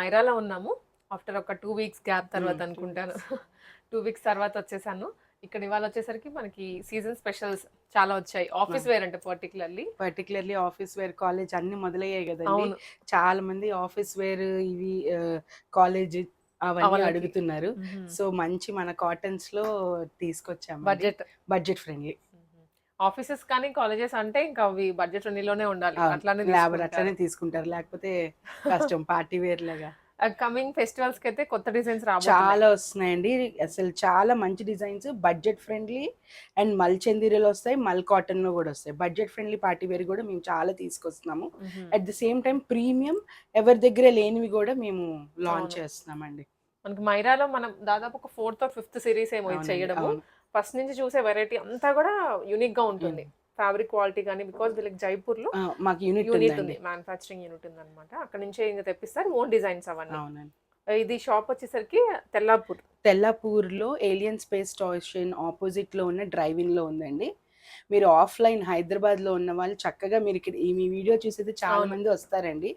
మైరాలో ఉన్నాము. ఆఫ్టర్ ఒక two weeks gap తర్వాత two అనుకుంటాను. టూ వీక్స్ తర్వాత వచ్చేసాను. ఇక్కడ ఇవాళ వచ్చేసరికి మనకి సీజన్ స్పెషల్స్ చాలా వచ్చాయి. ఆఫీస్ వేర్ అంటే particularly particularly office wear college అన్ని మొదలయ్యాయి కదండి. అవును. చాలా మంది ఆఫీస్ వేర్ ఇవి కాలేజ్ అవన్నీ. అడుగుతున్నారు. సో మంచి మన కాటన్స్లో తీసుకొచ్చాము బడ్జెట్. Budget friendly. ఆఫీసెస్ కానీ కాలేజెస్ అంటే ఇంకా అవి బడ్జెట్ ఫ్రెండ్లీలోనే ఉండాలి. అట్లానే లేబర్ అట్లనే తీసుకుంటారు. లేకపోతే కష్టం పార్టీ వేర్ లాగా. కమింగ్ ఫెస్టివల్స్కి అయితే కొత్త డిజైన్స్ రాబోతున్నాయి. చాలా వస్తున్నాయండి. అసలు చాలా మంచి డిజైన్స్. బడ్జెట్ ఫ్రెండ్లీ అండ్ మల్ చందీరలు వస్తాయి మల్ కాటన్లో కూడా వస్తాయి. బడ్జెట్ ఫ్రెండ్లీ పార్టీ వేర్ కూడా మేము చాలా తీసుకొస్తున్నాము. At the same time premium ఎవరి దగ్గర లేనివి కూడా మేము లాంచ్. చేస్తున్నామండి. మనకి మైరాలో మనం దాదాపు ఒక ఫోర్త్ ఆర్ ఫిఫ్త్ సిరీస్ ఏమో చేయడము. ఫస్ట్ నుంచి చూసే వెరైటీ అంతా కూడా యూనిక్గా ఉంటుంది. ఫ్యాబ్రిక్ క్వాలిటీ కానీ బికాస్ వీళ్ళకి జైపూర్లో మాకు యూనిట్ యూనిట్ ఉంది మ్యానుఫాక్చరింగ్ యూనిట్ ఉంది అనమాట అక్కడ నుంచే ఇంకా తెప్పిస్తారు ఓన్ డిజైన్స్ అవన్నీ. ఇది షాప్ వచ్చేసరికి తెల్లాపూర్. తెల్లపూర్లో ఏలియన్ స్పేస్ స్టేషన్ ఆపోజిట్లో ఉన్న డ్రైవింగ్లో ఉందండి. మీరు ఆఫ్లైన్ హైదరాబాద్లో ఉన్న వాళ్ళు చక్కగా మీరు ఇక్కడ ఈ మీ వీడియో చూసేది చాలా. మంది వస్తారండి.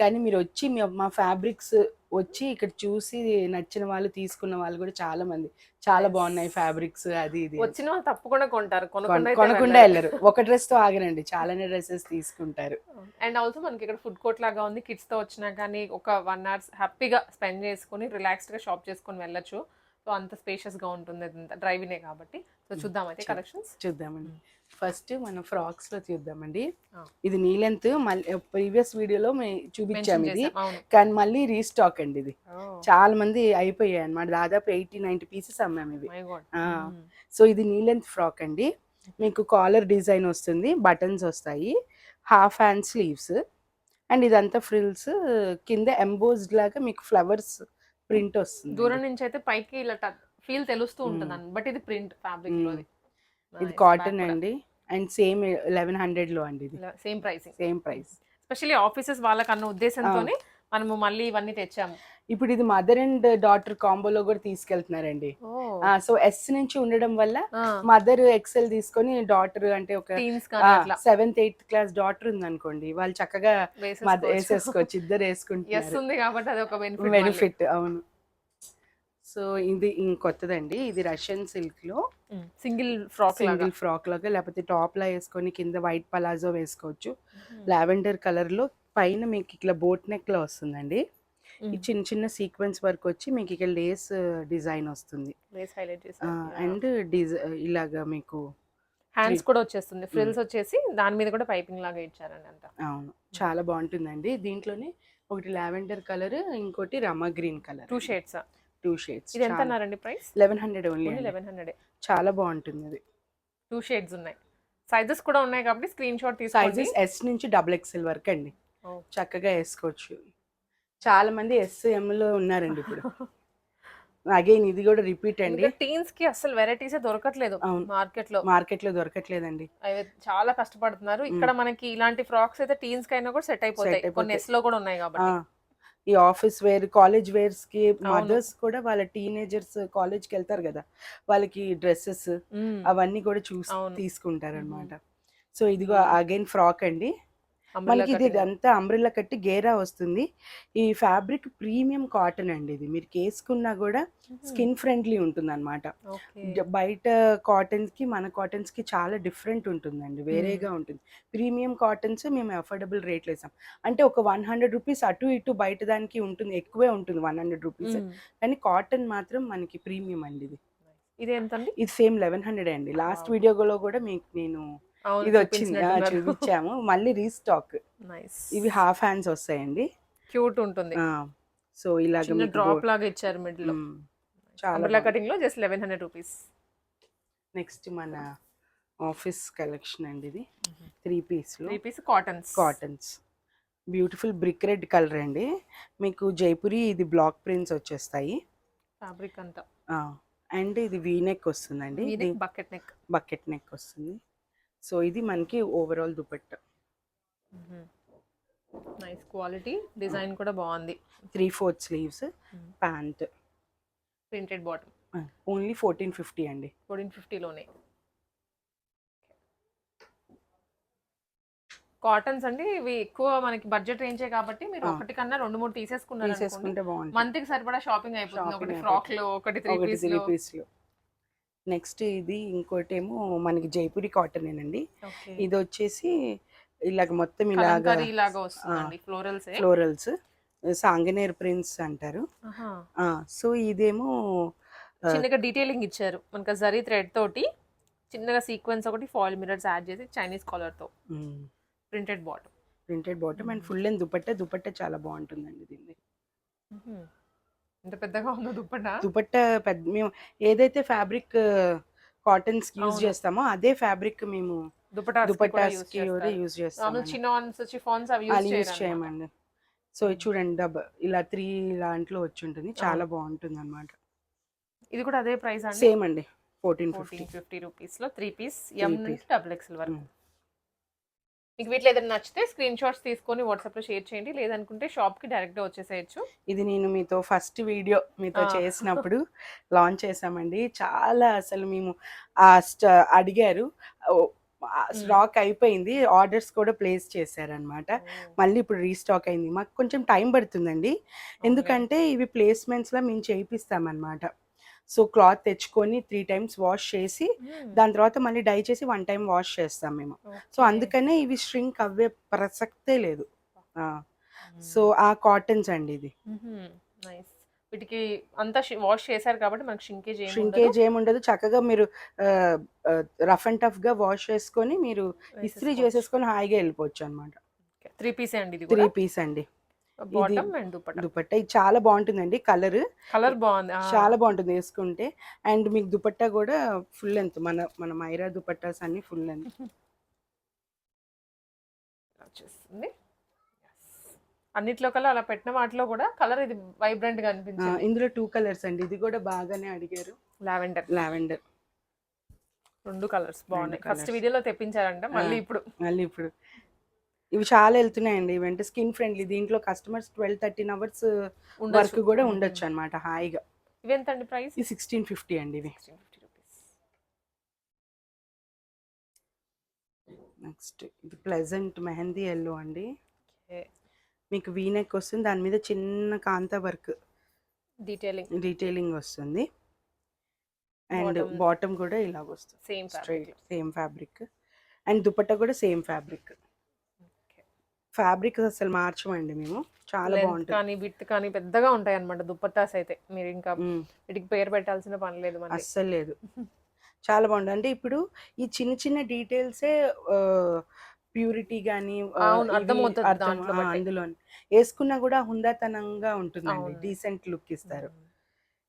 కానీ మీరు వచ్చి మీ- ఫ్యాబ్రిక్స్ వచ్చి ఇక్కడ చూసి నచ్చిన వాళ్ళు తీసుకున్న వాళ్ళు కూడా చాలా మంది. చాలా. బాగున్నాయి ఫ్యాబ్రిక్స్ అది ఇది. వచ్చిన వాళ్ళు తప్పకుండా కొంటారు. కొన- కొనకుండా కొనకుండా వెళ్ళరు. ఒక డ్రెస్తో ఆగరండి. చాలానే డ్రెస్సెస్ తీసుకుంటారు. అండ్ ఆల్సో మనకి ఇక్కడ ఫుడ్ కోర్ట్ లాగా ఉంది. కిడ్స్తో వచ్చినా కానీ ఒక వన్ అవర్స్ హ్యాపీగా స్పెండ్ చేసుకుని రిలాక్స్డ్గా షాప్ చేసుకొని వెళ్ళొచ్చు. సో అంత స్పేషియస్గా ఉంటుంది డ్రైవినే కాబట్టి. సో చూద్దాం అయితే. కలెక్షన్స్ చూద్దామండి. ఫస్ట్ మనం ఫ్రాక్స్లో చూద్దామండి. ఇది నీ లెంత్ మళ్ళీ ప్రీవియస్ వీడియోలో చూపించాము ఇది. కానీ మళ్ళీ రీస్టాక్ అండి ఇది. చాలా మంది అయిపోయాయి అన్నమాట దాదాపు ఎయిటీ నైన్టీ పీసెస్ అమ్మాము ఇవి. సో ఇది నీ లెంత్ ఫ్రాక్ అండి. మీకు కాలర్ డిజైన్ వస్తుంది బటన్స్ వస్తాయి హాఫ్ హ్యాండ్ స్లీవ్స్ అండ్ ఇదంతా ఫ్రిల్స్ కింద ఎంబోజ్డ్ లాగా మీకు ఫ్లవర్స్ ప్రింట్ వస్తుంది. దూరం నుంచి అయితే పైకి ఇలా ఫీల్ తెలుస్తూ ఉంటుంది. అన్న బట్ ఇది ప్రింట్ ఫ్యాబ్రిక్. లోది. ఇది కాటన్ అండి. అండ్ సేమ్ లెవెన్ హండ్రెడ్లో అండి ఇది. Same pricing same price especially offices వాళ్ళకన్న ఉద్దేశంతోనే మనము మళ్ళీ ఇవన్నీ తెచ్చాము. ఇప్పుడు ఇది మదర్ అండ్ డాటర్ కాంబోలో కూడా తీసుకెళ్తున్నారండి. సో ఎస్ నుంచి ఉండడం వల్ల మదర్ ఎక్సెల్ తీసుకొని డాటర్ అంటే ఒక సెవెంత్ ఎయిత్ క్లాస్ డాటర్ ఉంది అనుకోండి వాళ్ళు చక్కగా వేసేసుకోవచ్చు. ఇద్దరు ఎస్ వేసుకుంటున్నారు ఉంది కాబట్టి అది ఒక బెనిఫిట్ అవును. సో ఇది ఇంకొత్తదండి ఇది రష్యన్ సిల్క్లో సింగిల్ ఫ్రాక్ సింగిల్ ఫ్రాక్ లాగా లేకపోతే టాప్ లా వేసుకొని కింద వైట్ పలాజో వేసుకోవచ్చు. లావెండర్ కలర్లో పైన మీకు ఇట్లా బోట్ నెక్లో వస్తుందండి. ఈ చిన్న చిన్న సీక్వెన్స్ వర్క్ వచ్చి మీకు ఇక్కడ లేస్ డిజైన్ వస్తుంది. లేస్ హైలైట్ చేసి అండ్ డిజై ఇలాగా మీకు హ్యాండ్స్ కూడా వచ్చేస్తుంది. ఫ్రిల్స్ వచ్చేసి దాని మీద కూడా పైపింగ్ లాగా ఇచ్చారండి అంట అవును. చాలా బాగుంటుందండి. దీంట్లోనే ఒకటి లావెండర్ కలర్ ఇంకోటి Rama green colour two shades two shades. ఇది ఎంత అన్నారండి price? Eleven hundred only eleven hundred. చాలా బాగుంటుంది అది టూ షేడ్స్ ఉన్నాయి. సైజెస్ కూడా ఉన్నాయి కాబట్టి స్క్రీన్ షాట్ తీసుకోండి. సైజెస్ ఎస్ నుంచి డబుల్ ఎక్స్ఎల్ వరకు అండి. చక్కగా వేసుకోవచ్చు. చాలా మంది ఎస్లో ఉన్నారండి ఇప్పుడు. అగైన్ ఇది కూడా రిపీట్ అండి. టీన్స్కి అసలు వెరైటీస్ దొరకట్లేదు అవును. మార్కెట్లో మార్కెట్లో దొరకట్లేదండి. అవి చాలా కష్టపడుతున్నారు. ఇక్కడ మనకి ఇలాంటి ఫ్రాక్స్ అయితే టీన్స్ కైనా కూడా సెట్ అయిపోతాయి. కొన్ని ఎస్లో కూడా ఉన్నాయి కాబట్టి. ఈ ఆఫీస్ వేర్ కాలేజ్ వేర్స్కి మదర్స్ కూడా వాళ్ళ టీనేజర్స్ కాలేజ్కి వెళ్తారు కదా. వాళ్ళకి డ్రెస్సెస్. అవన్నీ కూడా చూసి. తీసుకుంటారు అనమాట సో ఇదిగో అగైన్ ఫ్రాక్ అండి. మనకి ఇది. ఇదంతా అంబ్రెల్లా కట్టి గేరా వస్తుంది. ఈ ఫ్యాబ్రిక్ ప్రీమియం కాటన్ అండి ఇది. మీరు వేసుకున్నా కూడా స్కిన్ ఫ్రెండ్లీ ఉంటుంది అనమాట. బయట కాటన్స్కి మన కాటన్స్కి చాలా డిఫరెంట్ ఉంటుందండి. వేరేగా ఉంటుంది. ప్రీమియం కాటన్స్ మేము అఫోర్డబుల్ రేట్లు వేసాం అంటే ఒక వన్ హండ్రెడ్ రూపీస్ అటు ఇటు బయట దానికి ఉంటుంది ఎక్కువే ఉంటుంది వన్ హండ్రెడ్ రూపీస్. కానీ కాటన్ మాత్రం మనకి ప్రీమియం అండి ఇది. ఇది ఎంత ఇది సేమ్ లెవెన్ హండ్రెడ్ అండి. లాస్ట్. వీడియోలో కూడా మీకు నేను ఇది వచ్చింది. చూపించాము. మళ్ళీ రీస్టాక్. నైస్. ఇవి హాఫ్ హ్యాండ్స్ వస్తాయండి. క్యూట్ ఉంటుంది. సో ఇలాగ డ్రాప్ లాగా ఇచ్చారు మిడిల్. చాలా కటింగ్లో just eleven hundred rupees next మన ఆఫీస్ కలెక్షన్ అండి ఇది. Three piece three piece cottons. Cottons. Beautiful brick red colour అండి. మీకు జైపురి ఇది బ్లాక్ ప్రింట్స్ వచ్చేస్తాయి. ఫ్యాబ్రిక్ అంతా. అండ్ ఇది వీ నెక్ వస్తుందండి బకెట్ నెక్ బకెట్ నెక్ వస్తుంది. సో ఇది మనకి overall dupatta. Nice quality design కూడా బాగుంది. Three fourth sleeves pant printed bottom only fourteen fifty అండి. ఫోర్టీన్ ఫిఫ్టీలోనే కాటన్స్ అండి ఇవి ఎక్కువ మనకి బడ్జెట్ రేంజే కాబట్టి మీరు. ఒకటి కన్నా రెండు మూడు తీసేసుకున్నారు అనుకోండి తీసేసుకుంటే బాగుంటుంది. మంత్కి సరిపడా షాపింగ్ అయిపోతుంది. ఒకటి. ఫ్రాక్లో ఒకటి త్రీ పీస్లో. నెక్స్ట్ ఇది ఇంకోటి ఏమో మనకి జైపూరి కాటన్ ఏనండి ఇది వచ్చేసి ఇలాగ మొత్తం ఇలాగ ఫ్లోరల్స్? ఫ్లోరల్స్. సాంగనేర్ ప్రింట్స్ అంటారు. సో ఇదేమో చిన్నగా డీటెయిలింగ్ ఇచ్చారు. మనకి జరీ థ్రెడ్ తోటి చిన్నగా సీక్వెన్స్ ఒకటి ఫాయిల్ మిరర్స్ యాడ్ చేసి Chinese కాలర్తో printed bottom printed bottom and full and dupatta dupatta చాలా బాగుంటుందండి దీన్ని. ఎంత పెద్దగా ఉందో దుప్పట? దుపట్టా పెద్ద మేము ఏదైతే ఫ్యాబ్రిక్ కాటన్స్ యూజ్. చేస్తామో అదే ఫ్యాబ్రిక్ మేము దుపటా దుపట్టాస్కి యూజ్ చేస్తాం చినాన్స్ చిఫాన్స్ అవి యూజ్ చేయమండి. సో చూడండి డబ్ ఇలా త్రీ దాంట్లో వచ్చి ఉంటుంది. చాలా బాగుంటుంది అనమాట ఇది కూడా అదే ప్రైస్ అండి? సేమ్ అండి. ఫోర్టీన్ ఫిఫ్టీ ఫిఫ్టీ రూపీస్లో three piece. M double XL వరకు. మీకు వీటిలో ఏదైనా నచ్చితే స్క్రీన్ షాట్స్ తీసుకొని వాట్సాప్లో షేర్ చేయండి. లేదనుకుంటే షాప్కి డైరెక్ట్గా వచ్చేసేయచ్చు. ఇది నేను మీతో ఫస్ట్ వీడియో మీతో. చేసినప్పుడు లాంచ్ చేసామండి చాలా అసలు మేము అడిగారు. స్టాక్ అయిపోయింది. ఆర్డర్స్ కూడా ప్లేస్ చేశారనమాట మళ్ళీ ఇప్పుడు రీస్టాక్ అయింది. మాకు కొంచెం టైం పడుతుందండి. ఎందుకంటే ఇవి ప్లేస్మెంట్స్లో మేము చేయిస్తామన్నమాట సో క్లాత్ తెచ్చుకొని త్రీ టైమ్స్ వాష్ చేసి దాని తర్వాత మళ్ళీ డై చేసి వన్ టైం వాష్ చేస్తాం మేము. సో అందుకనే ఇవి స్ట్రింక్ అవ్వే ప్రసక్తే లేదు. సో ఆ కాటన్స్ అండి ఇది. నైస్ వీటికి అంతా వాష్ చేశారు కాబట్టి మనకి షింకేజ్ ఏమి షింకేజ్ ఏముండదు చక్కగా మీరు రఫ్ అండ్ టఫ్గా వాష్ చేసుకొని మీరు ఇస్త్రీ చేసేసుకొని హాయిగా వెళ్ళిపోవచ్చు అనమాట త్రీ పీస్ అండి ఇది త్రీ పీస్ అండి. Bottom and dupatta. దుపట్టా. ఇది చాలా బాగుంటుందండి కలర్. కలర్ బాగుంది. చాలా బాగుంటుంది వేసుకుంటే. అండ్ మీకు దుపట్టా కూడా ఫుల్ లెంత్ మన మన మైరా దుపట్టాస్ అన్ని ఫుల్ లెంత్ వచ్చేస్తుంది. అన్నిట్లో కల్లా అలా పెట్టిన వాటిలో కూడా కలర్ ఇది వైబ్రెంట్గా అనిపించింది. ఇందులో టూ కలర్స్ అండి. ఇది కూడా బాగానే అడిగారు. లావెండర్ లావెండర్ రెండు కలర్స్ బాగున్నాయి. ఫస్ట్ వీడియోలో తెప్పించారంట మళ్ళీ. ఇప్పుడు. మళ్ళీ ఇప్పుడు. ఇవి చాలా వెళ్తున్నాయండి ఇవంటే స్కిన్ ఫ్రెండ్లీ. దీంట్లో customers twelve thirteen hours work. కూడా. ఉండొచ్చు అనమాట హాయిగా. ఇవి ఎంత అండి ప్రైస్ ఇది. సిక్స్టీన్ ఫిఫ్టీ అండి ఇవి నెక్స్ట్ ఇది ప్లెజెంట్ మెహందీ ఎల్లో అండి. మీకు వీనెక్ వస్తుంది. దాని మీద చిన్న కాంతా వర్క్. డీటెయిలింగ్ డీటెయిలింగ్ వస్తుంది. అండ్. బాటమ్ కూడా ఇలా వస్తుంది. Same straight same fabric and dupatta కూడా సేమ్ ఫ్యాబ్రిక్ ఫ్యాబ్రిక్ అసలు మార్చమండి మేము. చాలా బాగుంటుంది. కానీ విత్ కానీ పెద్దగా ఉంటాయి అన్నమాట దుప్పట్టాస్ అయితే. మీరు ఇంకా. వీటికి పేరు పెట్టాల్సిన పని లేదు అస్సలు లేదు. చాలా బాగుంది అంటే ఇప్పుడు ఈ చిన్న చిన్న డీటెయిల్సే ప్యూరిటీ కానీ. అందులో వేసుకున్నా కూడా హుందాతనంగా ఉంటుందండి. డీసెంట్ లుక్ ఇస్తారు.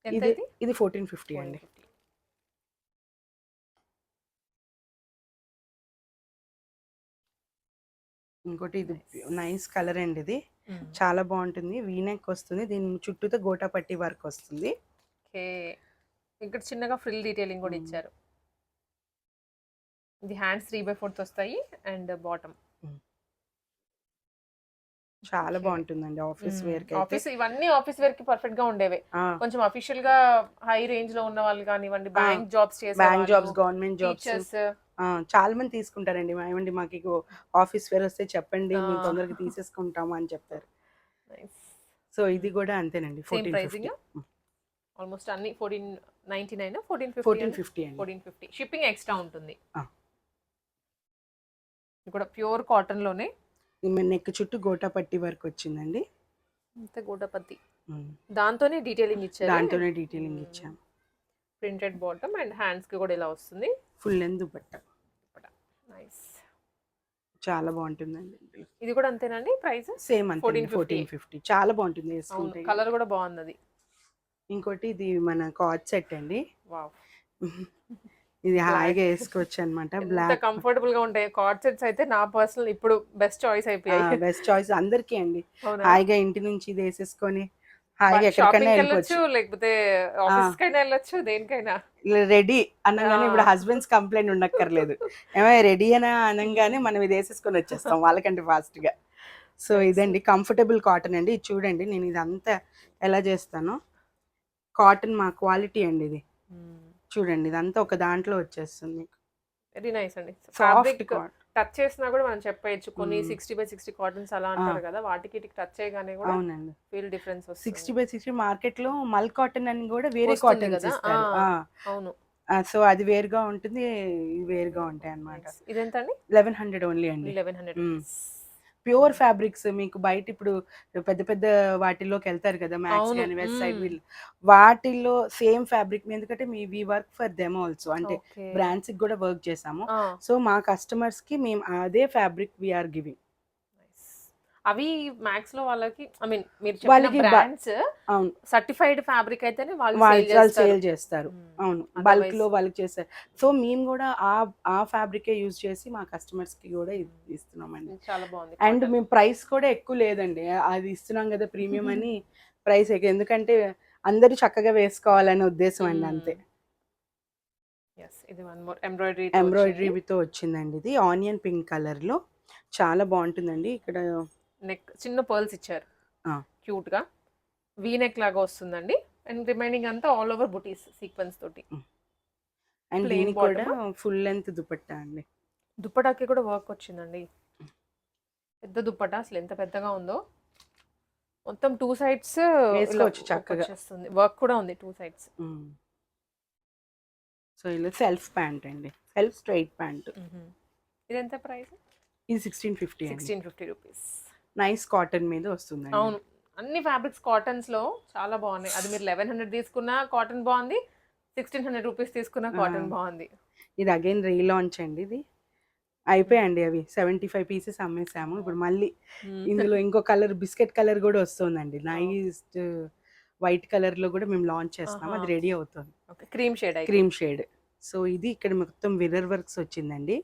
ఇది ఇది ఫోర్టీన్ ఫిఫ్టీ అండి. ఇంకోటి ఇది నైస్ కలర్ అండి ఇది. మ్మ్. చాలా బాగుంటుంది. వీనెక్ వస్తుంది. దీని చుట్టూతో గోటా పట్టి వర్క్ వస్తుంది. ఓకే. ఇక్కడ చిన్నగా ఫ్రిల్ డీటెయిలింగ్ కూడా మ్మ్. ఇచ్చారు. ఇది హ్యాండ్స్ త్రీ బై ఫోర్త్ వస్తాయి అండ్ బాటమ్ చాలా Okay. బాగుంటుందండి ఆఫీస్ వేర్ ఆఫీస్ ఇవన్నీ ఆఫీస్ వేర్కి పర్ఫెక్ట్గా ఉండేవే. కొంచెం అఫీషియల్గా హై రేంజ్లో ఉన్న వాళ్ళు కానివ్వండి బ్యాంక్ జాబ్స్ చేసే బ్యాంక్ జాబ్స్ గవర్నమెంట్ జాబ్స్ చాలా మంది తీసుకుంటారండి. ఏమండి మాకు ఇగో ఆఫీస్ వేర్ వస్తే చెప్పండి మేము. తొందరగా తీసేసుకుంటాము అని చెప్తారు సో ఇది కూడా అంతేనండి ఫోర్టీన్ ఆల్మోస్ట్ అన్ని fourteen ninety nine fourteen fourteen fifty fourteen fifty shipping extra ఉంటుంది. కూడా ప్యూర్ కాటన్లోనే నెక్ చుట్టూ గోటా పట్టి వర్క్ వచ్చిందండి. గోడపత్తి ఉమ్. దాంతోనే డీటెయిలింగ్ ఇచ్చారు? దాంట్లోనే డీటెయిలింగ్ ఇచ్చాం ప్రింటెడ్ బాటమ్ అండ్ హ్యాండ్స్కి కూడా ఇలా వస్తుంది. Full length dupatta. నైస్. చాలా బాగుంటుందండి ఇది కూడా అంతేనండి ప్రైస్? సేమ్ అంతే 1450. Fourteen fifty. చాలా బాగుంటుంది వేసుకుంటే కలర్ కూడా బాగుంది అది ఇంకోటి ఇది మన కాట్ సెట్ అండి. వావ్. ఇది హాయిగా వేసుకోవచ్చు అనమాట బ్లాక్ కంఫర్టబుల్గా ఉంటాయి. కార్డ్ సెట్స్ అయితే నా పర్సనల్ ఇప్పుడు బెస్ట్ చాయిస్ అయిపోయాయి. బెస్ట్ చాయిస్ అందరికీ అండి? హాయిగా ఇంటి నుంచి ఇది వేసేసుకొని హాయిగా షాపింగ్ ఎక్కడికైనా వెళ్ళొచ్చు వెళ్ళిపోవచ్చు. లేకపోతే ఆఫీస్ కైనా వెళ్ళొచ్చు దేనికైనా. రెడీ అనగానే ఇప్పుడు. హస్బెండ్స్ కంప్లైంట్ ఉండక్కర్లేదు. ఏమైనా రెడీ అని అనగానే మనం ఇది వేసేసుకొని వచ్చేస్తాం వాళ్ళకంటే ఫాస్ట్గా సో ఇదండి కంఫర్టబుల్ కాటన్ అండి. ఇది చూడండి నేను ఇదంతా ఎలా చేస్తానో. కాటన్ మా క్వాలిటీ అండి ఇది. చూడండి ఇదంతా ఒక దాంట్లో వచ్చేస్తుంది. మీకు వెరీ నైస్ అండి. సాఫ్ట్ ఫ్యాబ్రిక్ టచ్ చేసినా కూడా మనం చెప్పేయచ్చు కొన్ని. సిక్స్టీ బై సిక్స్టీ కాటన్స్ అలా అంటారు కదా వాటికి టచ్ చేయగానే కూడా అవునండి. Feel difference sixty by sixty మార్కెట్లో మల్ కాటన్ అని కూడా వేరే కాటన్స్ కదా. అవును. సో అది వేరుగా ఉంటుంది వేరుగా ఉంటాయి అన్నమాట Nice. ఇదెంత అండి లెవెన్ హండ్రెడ్ ఓన్లీ అండి లెవెన్ హండ్రెడ్. ప్యూర్ ఫ్యాబ్రిక్స్ మీకు బయట ఇప్పుడు పెద్ద పెద్ద వాటిల్లోకి వెళ్తారు కదా మ్యాక్స్. కానీ వెస్ట్ సైడ్. వీల్ వాటిల్లో సేమ్ ఫ్యాబ్రిక్ ఎందుకంటే మీ we work for them also అంటే బ్రాండ్స్కి కూడా వర్క్ చేసాము. సో మా కస్టమర్స్కి మేము అదే ఫ్యాబ్రిక్ వీఆర్ గివింగ్. అవి మ్యాక్స్లో వాళ్ళకి ఐ మీన్ మీరు వాళ్ళకి బ్రాండ్స్ అవును. సర్టిఫైడ్ ఫ్యాబ్రిక్ అయితేనే వాళ్ళు. సేల్ చేస్తారు. మ్మ్. అవును. బల్క్లో వాళ్ళకి చేస్తారు. సో మేము కూడా ఆ ఆ ఫ్యాబ్రికే యూజ్ చేసి మా కస్టమర్స్కి కూడా ఇ- ఇస్తున్నామండి. చాలా బాగుంది. అండ్. మేము ప్రైస్ కూడా ఎక్కువ లేదండి. అది ఇస్తున్నాం కదా ప్రీమియం అని ప్రైస్ ఎందుకంటే అందరూ చక్కగా వేసుకోవాలనే ఉద్దేశం అండి అంతే. ఇది వన్ మోర్ ఎంబ్రాయిడరీ ఎంబ్రాయిడరీతో వచ్చిందండి ఇది. ఆనియన్ పింక్ కలర్లో. చాలా బాగుంటుందండి. ఇక్కడ నెక్ చిన్న పర్ల్స్ ఇచ్చారు. ఆ. క్యూట్గా వీ నెక్ లాగా వస్తుందండి. అండ్ రిమైనింగ్ అంతా ఆల్ ఓవర్ బుటీస్ సీక్వెన్స్ తోటి. అండ్ దీనికి కూడా ఫుల్ లెంత్ దుపట్టా అండి. దుప్పటాకి కూడా వర్క్ వచ్చిందండి. పెద్ద దుప్పటా అసలు ఎంత పెద్దగా ఉందో. మొత్తం టూ సైడ్స్ వేసుకోవచ్చు చక్కగా. వచ్చేస్తుంది. వర్క్ కూడా ఉంది టూ సైడ్స్ సో ఇలా సెల్ఫ్ ప్యాంట్ అండి. సెల్ఫ్ స్ట్రైట్ ప్యాంట్ ఇది ఎంత ప్రైస్? ఇది sixteen fifty sixteen fifty rupees nice cotton మీద వస్తుందండి. అవును. అన్ని ఫ్యాబ్రిక్స్ కాటన్స్లో చాలా బాగున్నాయి. అది మీరు లెవెన్ హండ్రెడ్ తీసుకున్నా కాటన్ బాగుంది సిక్స్టీన్ హండ్రెడ్ రూపీస్ తీసుకున్నా కాటన్. బాగుంది. ఇది అగైన్ రీలాంచ్ అండి ఇది. అయిపోయాయండి అవి. సెవెంటీ ఫైవ్ పీసెస్ అమ్మేసాము. ఇప్పుడు మళ్ళీ ఇందులో ఇంకో కలర్ బిస్కెట్ కలర్ కూడా వస్తుందండి. నైస్ వైట్ కలర్లో కూడా మేము లాంచ్ చేస్తున్నాం అది. రెడీ అవుతుంది. Okay. Cream shade cream shade. So ఇది ఇక్కడ మొత్తం మిర్రర్ వర్క్స్ వచ్చిందండి.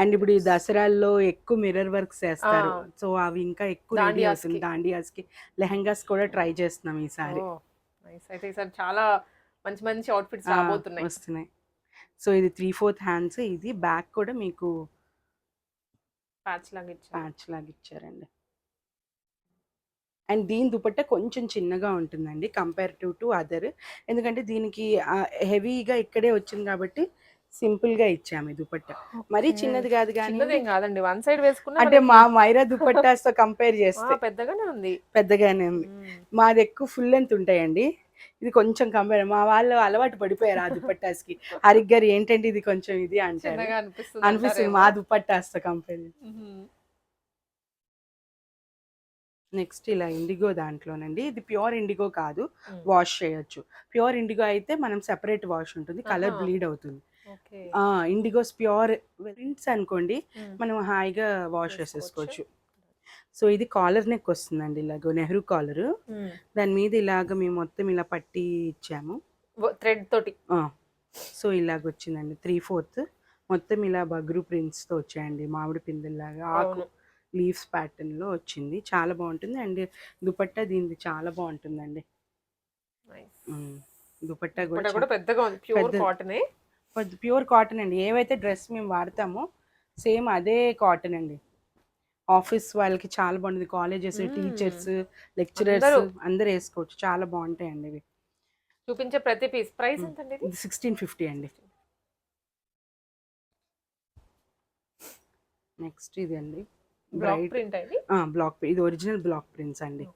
అండ్ ఇప్పుడు ఈ. దసరాల్లో ఎక్కువ మిర్రర్ వర్క్స్ చేస్తారు. సో అవి ఇంకా ఎక్కువ రెడీ. అవుతుంది. దాండియాస్కి లెహంగాస్ కూడా ట్రై చేస్తున్నాం ఈసారి. అయితే ఈసారి చాలా మంచి మంచి అవుట్ఫిట్స్ రాబోతున్నాయి. వస్తున్నాయి. సో ఇది త్రీ ఫోర్త్ హ్యాండ్స్. ఇది బ్యాక్ కూడా మీకు ప్యాచ్ లాగా ఇచ్చారు. ప్యాచ్ లాగా ఇచ్చారండి. అండ్ దీని దుపట్టా కొంచెం చిన్నగా ఉంటుందండి. Comparative to other. ఎందుకంటే దీనికి హెవీగా ఇక్కడే వచ్చింది కాబట్టి సింపుల్గా ఇచ్చాము దుపట్టా మరీ. చిన్నది కాదు కానీ కాదండి వన్ సైడ్ వేసుకున్నా అంటే మా మైరా దుపట్టాస్తో కంపేర్ చేస్తే పెద్దగానే ఉంది పెద్దగానే ఉంది. మాది ఎక్కువ ఫుల్ లెంత్ ఉంటాయండి ఇది కొంచెం కంపేర్ మా వాళ్ళు అలవాటు పడిపోయారు ఆ దుపట్టాస్కి హరిగ్ గారు ఏంటంటే ఇది కొంచెం ఇది అంటారు అనిపిస్తుంది. మా దుపట్టాస్తో కంపేర్. నెక్స్ట్ ఇలా ఇండిగో దాంట్లోనండి ఇది ప్యూర్ ఇండిగో కాదు. వాష్ చేయొచ్చు ప్యూర్ ఇండిగో అయితే మనం సెపరేట్ వాష్ ఉంటుంది కలర్. బ్లీడ్ అవుతుంది ఇండిగోస్ ప్యూర్ ప్రింట్స్ అనుకోండి. మనం హాయిగా వాష్. చేసేసుకోవచ్చు. సో ఇది కాలర్ నెక్ వస్తుందండి ఇలాగ నెహ్రూ కాలర్. దాని మీద ఇలాగ మేము మొత్తం ఇలా పట్టి ఇచ్చాము. థ్రెడ్ తోటి. సో ఇలాగ వచ్చిందండి. త్రీ ఫోర్త్ మొత్తం ఇలా బగ్రు ప్రింట్స్తో వచ్చాయండి మామిడి పిందెల్లాగా ఆకు లీవ్స్ ప్యాటర్న్లో వచ్చింది. చాలా బాగుంటుంది అండ్ దుపట్టా దీనిది చాలా బాగుంటుందండి. దుపట్టా కూడా పెద్దగా ఉంది ప్యూర్. కాటనే ప్యూర్ కాటన్ అండి. ఏవైతే డ్రెస్ మేము వాడతామో సేమ్ అదే కాటన్ అండి. ఆఫీస్ వాళ్ళకి చాలా బాగుంటుంది. కాలేజెస్. టీచర్స్ లెక్చరర్స్ అందరూ. వేసుకోవచ్చు. చాలా బాగుంటాయండి ఇవి. చూపించే ప్రతి పీస్. ప్రైస్. ఎంత అండి సిక్స్టీన్ ఫిఫ్టీ అండి. నెక్స్ట్ ఇది అండి. బ్లాక్ ప్రింట్ బ్లాక్ ఇది ఒరిజినల్ బ్లాక్ ప్రింట్స్ అండి.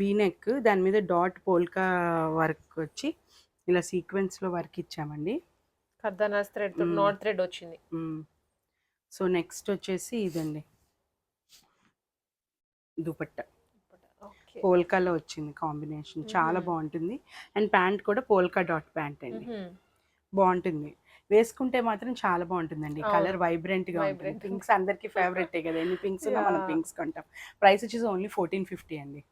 వీనెక్ దాని మీద డాట్ పోల్కా వర్క్ వచ్చి ఇలా సీక్వెన్స్లో వర్క్ ఇచ్చామండి. కర్దానాస్ థ్రెడ్. నాట్ థ్రెడ్ వచ్చింది. సో నెక్స్ట్ వచ్చేసి ఇదండి. దుపట్టా. పోల్కాలో వచ్చింది కాంబినేషన్. చాలా. బాగుంటుంది. అండ్ ప్యాంట్ కూడా పోల్కా డాట్ ప్యాంట్ అండి. బాగుంటుంది. వేసుకుంటే మాత్రం చాలా బాగుంటుందండి. కలర్ వైబ్రెంట్గా ఉంటుంది. పింక్స్ అందరికి ఫేవరెట్ కదా. ఎన్ని పింక్స్ ఉన్నా మనం. పింక్స్ కొంటాం. ప్రైస్ వచ్చేసి ఓన్లీ ఫోర్టీన్ ఫిఫ్టీ అండి.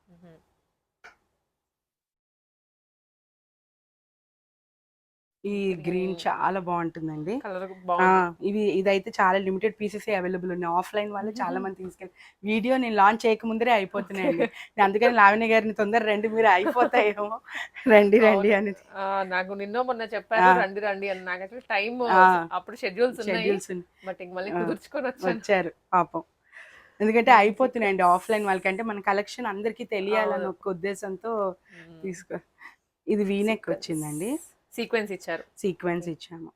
ఈ గ్రీన్. చాలా బాగుంటుందండి ఇవి ఇదైతే చాలా లిమిటెడ్ పీసెస్ అవైలబుల్ ఉన్నాయి. ఆఫ్లైన్ వాళ్ళు చాలా మంది తీసుకెళ్ళి వీడియో నేను లాంచ్ చేయకముందే అయిపోతున్నాయండి నేను అందుకని లావణ్య గారిని తొందర రండి మీరు అయిపోతాయేమో. రండి రండి అని. నాకు నిన్న మొన్న చెప్పారు. రండి రండి అని. నాకు టైం. అప్పుడు షెడ్యూల్స్ షెడ్యూల్స్ బట్ ఇంక మళ్ళీ. కుదుర్చుకొని వచ్చారు పాపం. ఎందుకంటే అయిపోతున్నాయండి ఆఫ్లైన్ వాళ్ళకంటే మన కలెక్షన్ అందరికీ తెలియాలని. ఒక ఉద్దేశంతో తీసుకో ఇది వీనెక్ వచ్చిందండి. సీక్వెన్స్ ఇచ్చారు. సీక్వెన్స్ ఇచ్చాము.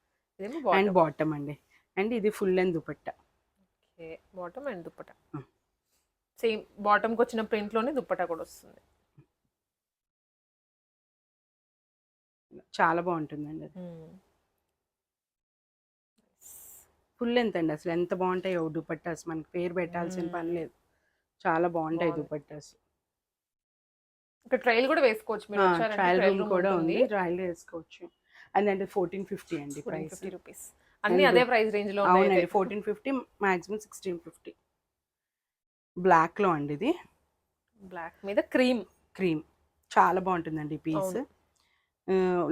అండ్. బాటమ్ అండి. అండ్ ఇది full length dupatta. Okay. Bottom and dupatta Mm. Same బాటమ్కి వచ్చిన ప్రింట్లోనే దుప్పట కూడా వస్తుంది. చాలా బాగుంటుందండి అది. ఫుల్ లెంత్ అండి అసలు. ఎంత బాగుంటాయో దుపట్టాస్. మనకి పేరు పెట్టాల్సిన. పని లేదు. చాలా బాగుంటాయి. దుపట్టాస్. ఇక్కడ ట్రైల్ కూడా వేసుకోవచ్చు. మీరు ట్రయల్ ట్రయల్ రూమ్ కూడా ఉంది. ట్రయల్ వేసుకోవచ్చు. అండ్ అంటే ఫోర్టీన్ ఫిఫ్టీ అండి ప్రైస్ ఫిఫ్టీ రూపీస్ అన్ని అదే ప్రైస్ రేంజ్లో అవునండి fourteen fifty maximum sixteen fifty బ్లాక్లో అండి ఇది. బ్లాక్ మీద క్రీమ్ క్రీమ్ చాలా బాగుంటుందండి పీస్ అవును.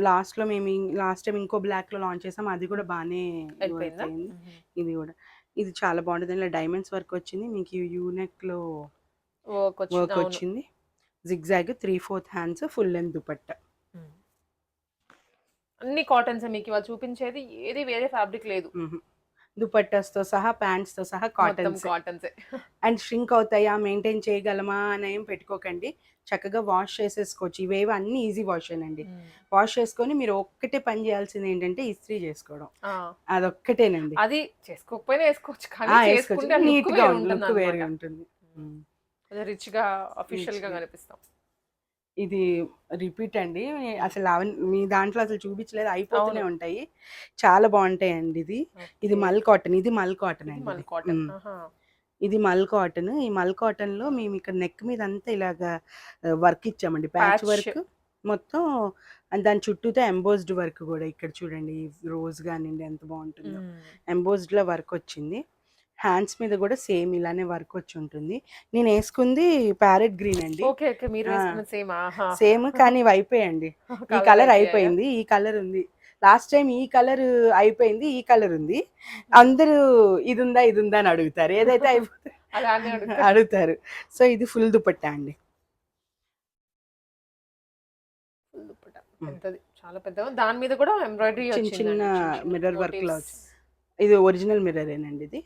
లాస్ట్లో మేము లాస్ట్ టైం ఇంకో బ్లాక్లో లాంచ్ చేసాం. అది కూడా బాగానే అయింది. ఇది కూడా. ఇది చాలా బాగుంటుంది. ఇలా డైమండ్స్ వర్క్ వచ్చింది. మీకు యూనెక్లో వర్క్. వచ్చింది. Zigzag three fourth hands full length dupatta. అన్ని కాటన్స్ మీకు ఇవాళ చూపించేది? ఏది వేరే ఫ్యాబ్రిక్ లేదు. దుపట్టాస్తో సహా ప్యాంట్స్తో సహా మొత్తం కాటన్స్. కాటన్స్. అండ్ ష్రింక్ అవుతాయా? మెయింటైన్ చేయగలమా? అని ఏం పెట్టుకోకండి. చక్కగా వాష్ చేసేసుకోవచ్చు. ఇవేవి అన్ని ఈజీ వాష్ అండి వాష్ చేసుకొని మీరు ఒక్కటే పని చేయాల్సింది ఏంటంటే ఇస్త్రీ చేసుకోవడం. అదొక్కటేనండి. అది చేసుకోకపోయినా వేసుకోవచ్చు. కానీ నీట్ లుక్గా వేరు ఉంటుంది. లుక్ వేరుగా అన్నమాట. ఉంటుంది రిచ్గా అఫీషియల్గా. కనిపిస్తాం. ఇది రిపీట్ అండి. అసలు మీ దాంట్లో అసలు చూపించలేదు. అయిపోతూనే. ఉంటాయి. చాలా బాగుంటాయి అండి ఇది ఇది. మల్ కాటన్. ఇది మల్ కాటన్ అండి మల్. కాటన్. ఇది మల్ కాటన్. ఈ మల్ కాటన్లో మేము ఇక్కడ నెక్ మీద అంతా ఇలాగా వర్క్ ఇచ్చామండి. ప్యాచ్. వర్క్ మొత్తం దాని చుట్టూతో ఎంబోస్డ్ వర్క్ కూడా. ఇక్కడ చూడండి రోజ్ కానివ్వండి ఎంత బాగుంటుందో. ఎంబోస్డ్లో వర్క్ వచ్చింది. హ్యాండ్స్ మీద కూడా సేమ్ ఇలానే వర్క్ వచ్చి ఉంటుంది. నేను వేసుకుంది ప్యారెట్ గ్రీన్ అండి. Okay okay. మీరు సేమ్ సేమ్ కానీ ఇవి అయిపోయాయండి. ఈ కలర్ అయిపోయింది. ఈ కలర్ ఉంది. లాస్ట్ టైం ఈ కలర్ అయిపోయింది ఈ కలర్ ఉంది. అందరూ ఇది ఉందా ఇది ఉందా అని అడుగుతారు. ఏదైతే అయిపోతే. అడుగుతారు. సో ఇది ఫుల్ దుపట్టా అండి. చాలా పెద్దగా దాని మీద కూడా ఎంబ్రాయిడరీ చిన్న వచ్చింది చిన్న mirror work లా ఇది ఒరిజినల్ మిర్రరేనండి ఇది.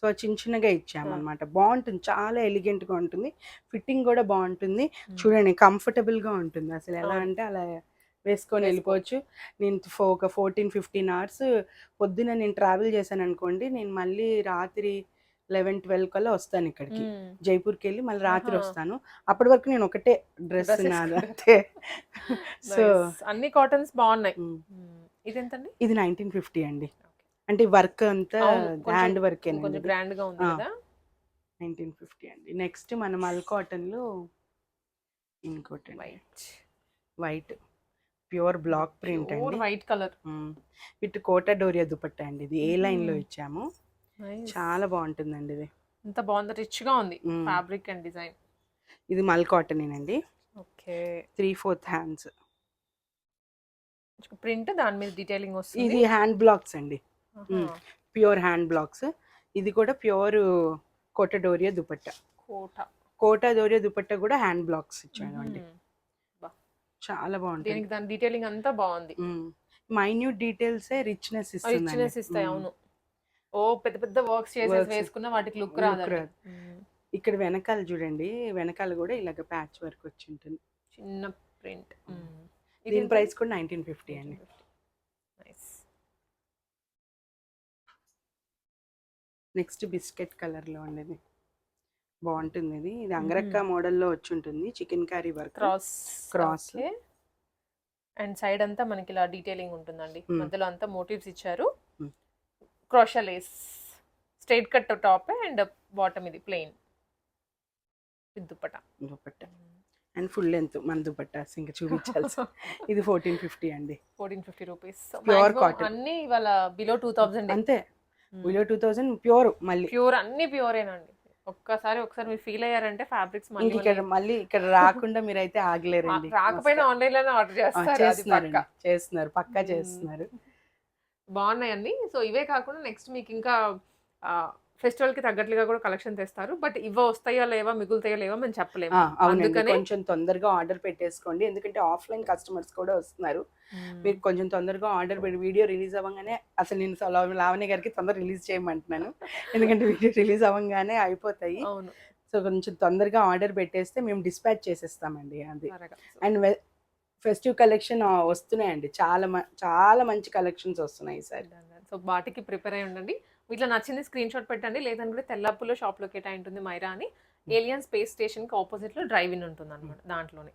సో చిన్న చిన్నగా ఇచ్చాము ఆ. అనమాట బాగుంటుంది చాలా ఎలిగెంట్గా ఉంటుంది ఫిట్టింగ్ కూడా బాగుంటుంది. చూడండి కంఫర్టబుల్గా ఉంటుంది అసలు ఎలా. అంటే అలా వేసుకొని వెళ్ళిపోవచ్చు నేను ఫో- ఒక ఫోర్టీన్ ఫిఫ్టీన్ అవర్స్ పొద్దున నేను ట్రావెల్ చేశాను అనుకోండి నేను మళ్ళీ రాత్రి లెవెన్ ట్వెల్వ్ కల్లా వస్తాను ఇక్కడికి. జైపూర్కి వెళ్ళి మళ్ళీ రాత్రి. వస్తాను అప్పటి వరకు నేను ఒకటే డ్రెస్. అంతే సో. అన్ని కాటన్స్ బాగున్నాయి. ఇదెంతండి? ఇది నైన్టీన్ ఫిఫ్టీ అండి. అంటే వర్క్ అంతా హ్యాండ్ వర్క్ కొంచెం గ్రాండ్గా ఉంది. కదా? నైన్టీన్ ఫిఫ్టీ అండి. నెక్స్ట్ మనం అల్ కాటన్లో ఇంకోటి white. White. Pure block print అండి. White colour. With Kota Doria dupatta అండి ఇది. ఏ లైన్లో. ఇచ్చాము? చాలా బాగుంటుందండి ఇది. ఎంత బాగుంది. రిచ్గా ఉంది. Fabric and design. ఇది మల్ కాటన్ అండి okay. Three fourth hands. Print దాని మీద డీటెయిలింగ్ ఇది వస్తుంది హ్యాండ్ బ్లాక్స్ అండి. ప్యూర్ హ్యాండ్ బ్లాక్స్ ఇది కూడా ప్యూర్ కోటా డోరియా దుపట్టా. కోట. కోటా డోరియా దుపట్టా కూడా హ్యాండ్ బ్లాక్స్ ఇచ్చాను అండి. చాలా బాగుంటుంది దీనికి దాని డీటెయిలింగ్ అంతా బాగుంది. మైన్యూట్ డీటెయిల్స్ రిచ్నెస్ రిచ్నెస్ ఇస్తాయి అవును. ఓ పెద్ద పెద్ద వర్క్స్ చేసేసి Works. వేసుకున్న వాటికి లుక్ రాదు. ఇక్కడ వెనకాల చూడండి వెనకాల కూడా ఇలాగ ప్యాచ్ వర్క్ వచ్చి ఉంటుంది చిన్న ప్రింట్ దీని ప్రైస్ కూడా నైన్టీన్ ఫిఫ్టీ అండి. నెక్స్ట్ బిస్కెట్ కలర్లో ఉండేది బాగుంటుంది ఇది. ఇది అంగరక్క మోడల్లో వచ్చి ఉంటుంది. Chikankari work. Cross. Cross. And side అంతా మనకి ఇలా డీటెయిలింగ్ ఉంటుందండి. మధ్యలో అంతా మోటివ్స్ ఇచ్చారు. Crochet lace. Straight cut top and bottom ఇది plain. Dupatta. Dupatta and full length మన దుపట్టా ఇంకా చూపించాల్సి. ఇది ఫోర్టీన్ ఫిఫ్టీ అండి. Fourteen fifty rupees. Pure cotton. అన్ని ఇవాళ బిలో టూ థౌజండ్ అంతే. బిలో టూ థౌజండ్ ప్యూర్ మళ్ళీ. ప్యూర్ అన్ని ప్యూరేనండి ఒక్కసారి ఒకసారి మీరు ఫీల్ అయ్యారంటే ఫ్యాబ్రిక్స్ ఇంక ఇక్కడ మళ్ళీ ఇక్కడ రాకుండా మీరైతే ఆగలేరండి. రాకపోయినా ఆన్లైన్లోనే ఆర్డర్ చేస్తారు చేస్తున్నారు పక్కా. చేస్తున్నారు పక్కా మ్మ్. చేస్తున్నారు. బాగున్నాయండి. సో ఇవే కాకుండా నెక్స్ట్ మీకు ఇంకా ఫెస్టివల్కి తగ్గట్లుగా కూడా కలెక్షన్ తెస్తారు. బట్ ఇవ వస్తాయా లేవా మిగులుతాయా లేవా మేము చెప్పలేము. అందుకనే- కొంచెం తొందరగా ఆర్డర్ పెట్టేసుకోండి. ఎందుకంటే ఆఫ్లైన్ కస్టమర్స్ కూడా వస్తున్నారు. మీరు కొంచెం తొందరగా ఆర్డర్ పెట్టి వీడియో రిలీజ్ అవ్వగానే అసలు నేను లావణ్య గారికి తొందరగా రిలీజ్ చేయమంటున్నాను. ఎందుకంటే వీడియో రిలీజ్ అవ్వగానే అయిపోతాయి. సో కొంచెం తొందరగా ఆర్డర్ పెట్టేస్తే మేము డిస్పాచ్ చేసేస్తామండి అది. అండ్ ఫెస్టివ్ కలెక్షన్ వస్తున్నాయండి. చాలా చాలా మంచి కలెక్షన్స్ వస్తున్నాయి సార్. సో బాటికి ప్రిపేర్ అయి ఉండండి. వీటిలో నచ్చింది స్క్రీన్ షాట్ పెట్టండి. లేదంటే తెల్లప్పులో షాప్ లొకేట్ అయి ఉంటుంది మైరా అని. ఏలియన్ స్పేస్ స్టేషన్కి ఆపోజిట్లో డ్రైవ్ ఇన్ ఉంటుంది అనమాట దాంట్లోనే.